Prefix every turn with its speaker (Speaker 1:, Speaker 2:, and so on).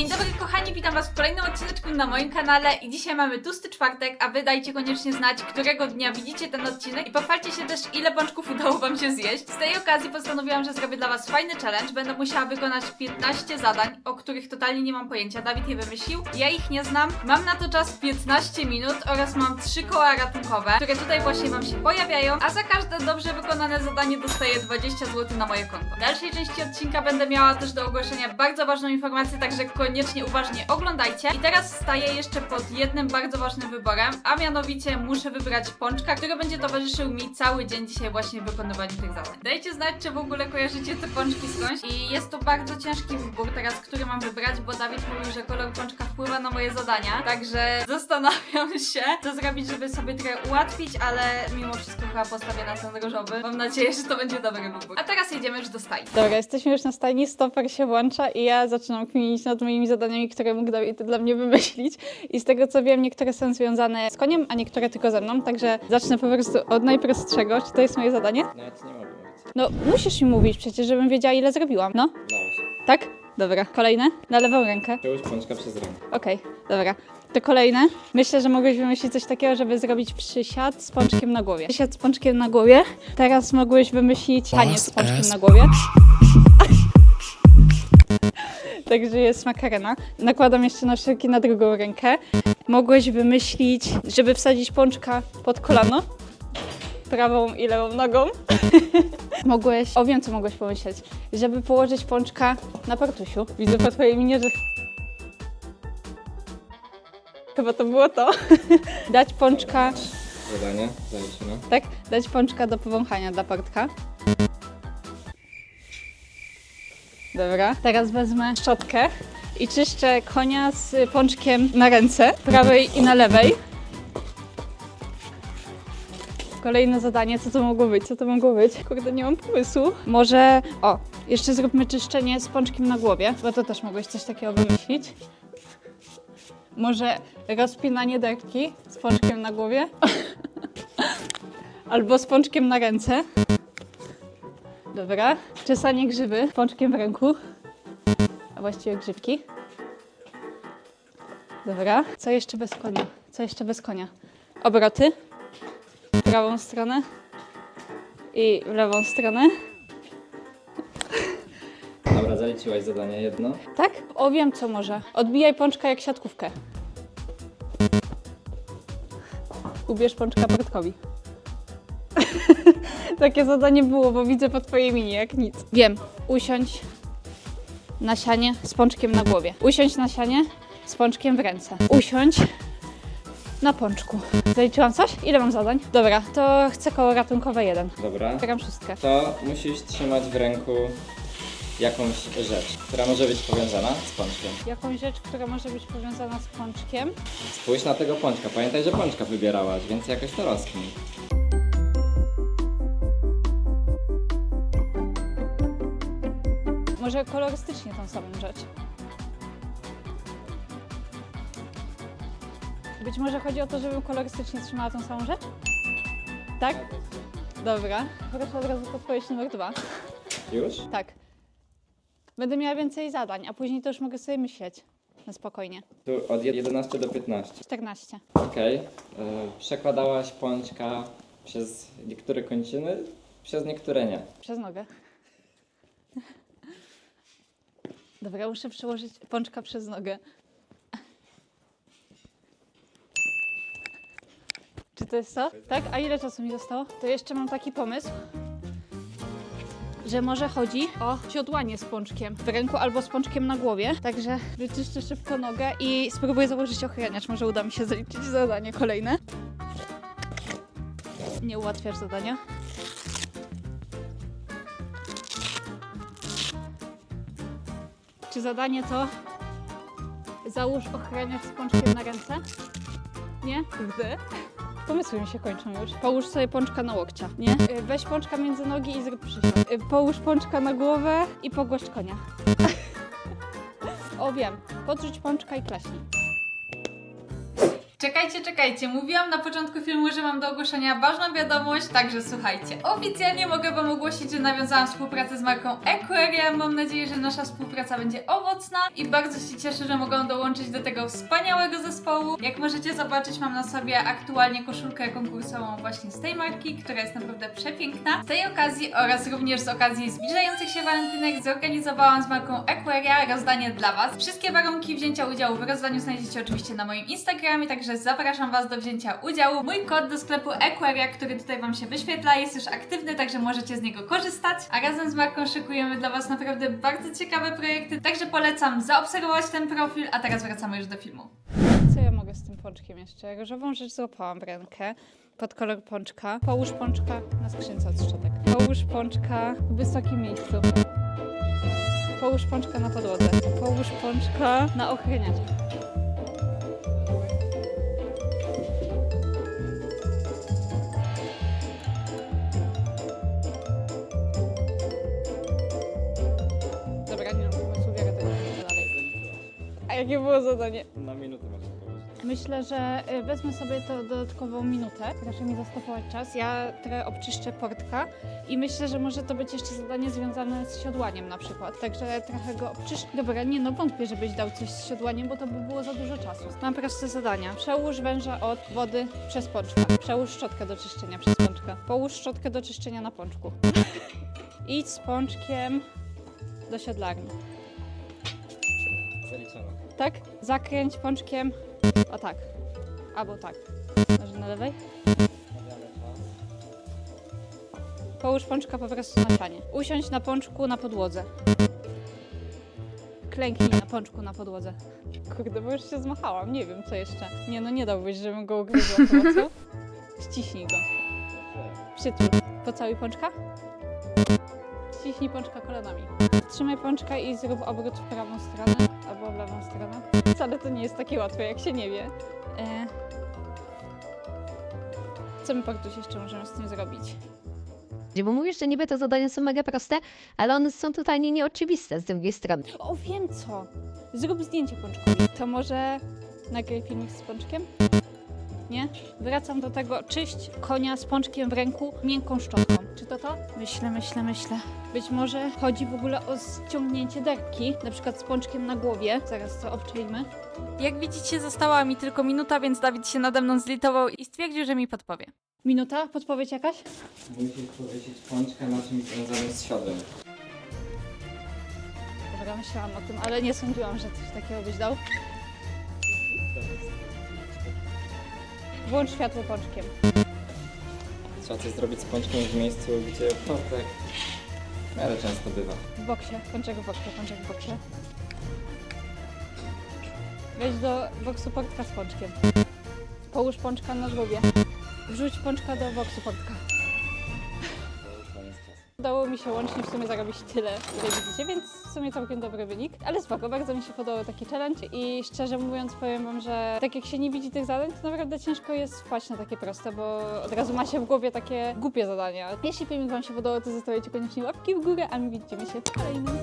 Speaker 1: Dzień dobry kochani, witam was w kolejnym odcineczku na moim kanale i dzisiaj mamy tłusty czwartek, a wy dajcie koniecznie znać, którego dnia widzicie ten odcinek i pochwalcie się też ile pączków udało wam się zjeść. Z tej okazji postanowiłam, że zrobię dla was fajny challenge, będę musiała wykonać 15 zadań, o których totalnie nie mam pojęcia, Dawid je wymyślił, ja ich nie znam, mam na to czas 15 minut oraz mam 3 koła ratunkowe, które tutaj właśnie wam się pojawiają, a za każde dobrze wykonane zadanie dostaję 20 zł na moje konto. W dalszej części odcinka będę miała też do ogłoszenia bardzo ważną informację, także koniecznie uważnie oglądajcie. I teraz staję jeszcze pod jednym bardzo ważnym wyborem, a mianowicie muszę wybrać pączka, który będzie towarzyszył mi cały dzień dzisiaj właśnie w wykonywaniu tych zadań. Dajcie znać, czy w ogóle kojarzycie te pączki skądś. I jest to bardzo ciężki wybór teraz, który mam wybrać, bo Dawid mówił, że kolor pączka wpływa na moje zadania, także zastanawiam się, co zrobić, żeby sobie trochę ułatwić, ale mimo wszystko chyba postawię na ten różowy. Mam nadzieję, że to będzie dobry wybór. A teraz jedziemy już do stajni.
Speaker 2: Dobra, jesteśmy już na stajni, stoper się włącza i ja zaczynam kminić nad moimi zadaniami, które mógł dla mnie wymyślić. I z tego co wiem, niektóre są związane z koniem, a niektóre tylko ze mną, także zacznę po prostu od najprostszego. Czy to jest moje zadanie?
Speaker 3: No ja ci nie mogę mówić.
Speaker 2: No, musisz mi mówić przecież, żebym wiedziała ile zrobiłam, no?
Speaker 3: Udało się.
Speaker 2: Tak? Dobra. Kolejne? Na lewą rękę.
Speaker 3: Przełóż pączka przez rękę.
Speaker 2: Okej, dobra. To kolejne. Myślę, że mogłeś wymyślić coś takiego, żeby zrobić przysiad z pączkiem na głowie. Przysiad z pączkiem na głowie. Teraz mogłeś wymyślić taniec z pączkiem na głowie. Także jest makarena. Nakładam jeszcze na szybki na drugą rękę. Mogłeś wymyślić, żeby wsadzić pączka pod kolano. Prawą i lewą nogą. mogłeś, o wiem co mogłeś pomyśleć, żeby położyć pączka na partusiu. Widzę po twojej minie, że Chyba to było to. Dać pączka,
Speaker 3: Zadanie, zaliczymy.
Speaker 2: tak? Dać pączka do powąchania dla portka. Dobra, teraz wezmę szczotkę i czyszczę konia z pączkiem na ręce, prawej i na lewej. Kolejne zadanie, co to mogło być? Co to mogło być? Kurde, nie mam pomysłu. Może, o, jeszcze zróbmy czyszczenie z pączkiem na głowie, bo to też mogłeś coś takiego wymyślić. Może rozpinanie derki z pączkiem na głowie? Albo z pączkiem na ręce. Dobra. Czesanie grzyby pączkiem w ręku. A właściwie grzybki. Dobra. Co jeszcze bez konia? Co jeszcze bez konia? Obroty. W prawą stronę. I w lewą stronę.
Speaker 3: Dobra, zaliciłaś zadanie jedno.
Speaker 2: Tak? O, wiem co może. Odbijaj pączka jak siatkówkę. Ubierz pączka portkowi. Takie zadanie było, bo widzę po twojej minie jak nic. Wiem. Usiądź na sianie z pączkiem na głowie. Usiądź na sianie z pączkiem w ręce. Usiądź na pączku. Zaliczyłam coś? Ile mam zadań? Dobra, to chcę koło ratunkowe jeden.
Speaker 3: Dobra.
Speaker 2: Czekam szóstkę.
Speaker 3: To musisz trzymać w ręku jakąś rzecz, która może być powiązana z pączkiem.
Speaker 2: Jakąś rzecz, która może być powiązana z pączkiem.
Speaker 3: Spójrz na tego pączka. Pamiętaj, że pączka wybierałaś, więc jakoś to rozkmij.
Speaker 2: Może kolorystycznie tą samą rzecz. Być może chodzi o to, żebym kolorystycznie trzymała tą samą rzecz? Tak? Dobra. Proszę od razu podpowiedź numer dwa.
Speaker 3: Już?
Speaker 2: Tak. Będę miała więcej zadań, a później to już mogę sobie myśleć. Na spokojnie.
Speaker 3: Tu od 11 do 15.
Speaker 2: 14.
Speaker 3: Okej. Y, Przekładałaś pączka przez niektóre kończyny, przez niektóre nie.
Speaker 2: Przez nogę. Dobra, muszę przełożyć pączka przez nogę. Czy to jest to? Tak? A ile czasu mi zostało? To jeszcze mam taki pomysł, że może chodzi o siodłanie z pączkiem w ręku albo z pączkiem na głowie. Także wyczyszczę szybko nogę i spróbuję założyć ochraniacz. Może uda mi się zaliczyć zadanie kolejne. Nie ułatwiasz zadania. Czy zadanie to załóż ochraniacz z pączkiem na ręce? Nie? Kurde. Pomysły mi się kończą już. Połóż sobie pączka na łokcia, nie? Y, Weź pączka między nogi i zrób przysiad. Y, Połóż pączka na głowę i pogłaszcz konia. o wiem, podrzuć pączka i klaśnij.
Speaker 1: Czekajcie, czekajcie. Mówiłam na początku filmu, że mam do ogłoszenia ważną wiadomość, także słuchajcie. Oficjalnie mogę Wam ogłosić, że nawiązałam współpracę z marką Equeria. Mam nadzieję, że nasza współpraca będzie owocna i bardzo się cieszę, że mogę dołączyć do tego wspaniałego zespołu. Jak możecie zobaczyć, mam na sobie aktualnie koszulkę konkursową właśnie z tej marki, która jest naprawdę przepiękna. Z tej okazji oraz również z okazji zbliżających się walentynek zorganizowałam z marką Equeria rozdanie dla Was. Wszystkie warunki wzięcia udziału w rozdaniu znajdziecie oczywiście na moim Instagramie, także zapraszam Was do wzięcia udziału. Mój kod do sklepu Equeria, który tutaj Wam się wyświetla, jest już aktywny, także możecie z niego korzystać. A razem z marką szykujemy dla Was naprawdę bardzo ciekawe projekty, także polecam zaobserwować ten profil, a teraz wracamy już do filmu.
Speaker 2: Co ja mogę z tym pączkiem jeszcze? Różową rzecz złapałam w rękę. Pod kolor pączka. Połóż pączka na skrzynce od szczotek. Połóż pączka w wysokim miejscu. Połóż pączka na podłodze. Połóż pączka na ochraniacie. Jakie było zadanie?
Speaker 3: Na minutę masz.
Speaker 2: Myślę, że y, wezmę sobie to dodatkową minutę. Proszę mi zastopować czas. Ja trochę obczyszczę portka i myślę, że może to być jeszcze zadanie związane z siodłaniem na przykład. Także trochę go obczyszczę. Dobra, nie no, wątpię, żebyś dał coś z siodłaniem, bo to by było za dużo czasu. Mam proste zadania. Przełóż węża od wody przez pączka. Przełóż szczotkę do czyszczenia przez pączka. Połóż szczotkę do czyszczenia na pączku. Idź z pączkiem do siodlarni. Tak? Zakręć pączkiem. O tak. Albo tak. Może na lewej? Połóż pączka po prostu na ścianie. Usiądź na pączku na podłodze. Klęknij na pączku na podłodze. Kurde, bo już się zmachałam. Nie wiem, co jeszcze. Nie no, nie dałbyś, żebym go ugryzła pomocą. Ściśnij go. Przytul. Pocałuj pączka. Ściśnij pączka kolanami. Trzymaj pączka i zrób obrót w prawą stronę albo w lewą stronę. Wcale to nie jest takie łatwe, jak się nie wie. E... Co my Portuś jeszcze możemy z tym zrobić?
Speaker 4: Bo mówisz, że niby te zadania są mega proste, ale one są totalnie nieoczywiste z drugiej strony.
Speaker 2: O, wiem co! Zrób zdjęcie pączkowi. To może nagraj filmik z pączkiem? Nie? Wracam do tego, czyść konia z pączkiem w ręku miękką szczotką. Czy to to? Myślę, myślę, myślę. Być może chodzi w ogóle o ściągnięcie derki, na przykład z pączkiem na głowie. Zaraz to obczajmy.
Speaker 1: Jak widzicie, została mi tylko minuta, więc Dawid się nade mną zlitował i stwierdził, że mi podpowie.
Speaker 2: Minuta? Podpowiedź jakaś?
Speaker 3: Musisz powiesić pączka na czymś związanym z siodłem.
Speaker 2: Dobra, myślałam o tym, ale nie sądziłam, że coś takiego byś dał. Włącz światło pączkiem.
Speaker 3: Trzeba coś zrobić z pączkiem w miejscu, gdzie portek w miarę często bywa.
Speaker 2: W boksie, pączek w boksie, pączek w boksie. Wejdź do boksu portka z pączkiem. Połóż pączka na żłobie. Wrzuć pączka do boksu portka. Udało mi się łącznie w sumie zarobić tyle, ile widzicie, więc w sumie całkiem dobry wynik. Ale spoko, bardzo mi się podobał taki challenge i szczerze mówiąc powiem wam, że tak jak się nie widzi tych zadań, to naprawdę ciężko jest wpaść na takie proste, bo od razu ma się w głowie takie głupie zadania. Jeśli filmik wam się podobał, to zostawiajcie koniecznie łapki w górę, a my widzimy się w kolejnym.